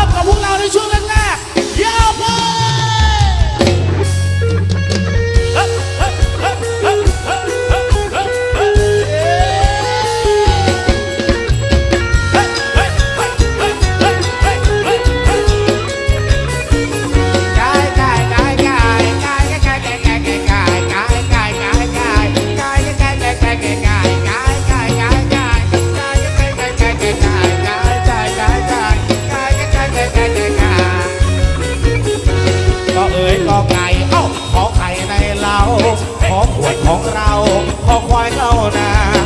กับพวกเราในช่วง ของเรา ขอควายเข้านา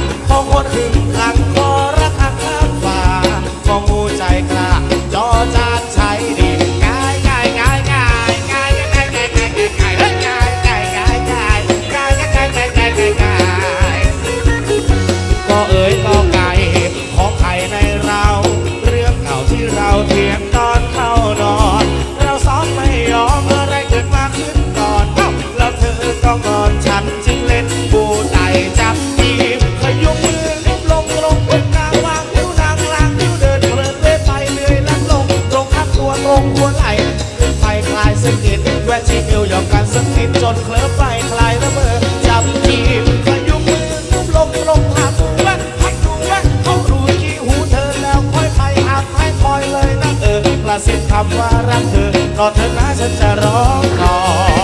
สักนิดแวะที่เอวยอมกันสักนิดจนเคลิ้มไปคลายละเมอจับจีบขยุมมือนุ่มลงลงหักแวะหักดูแวะเขารูขี้หูเธอแล้วค่อยไปหักให้คอยเลยนะเออกระซิบคำว่ารักเธอรอเธอนะฉันจะร้องขอ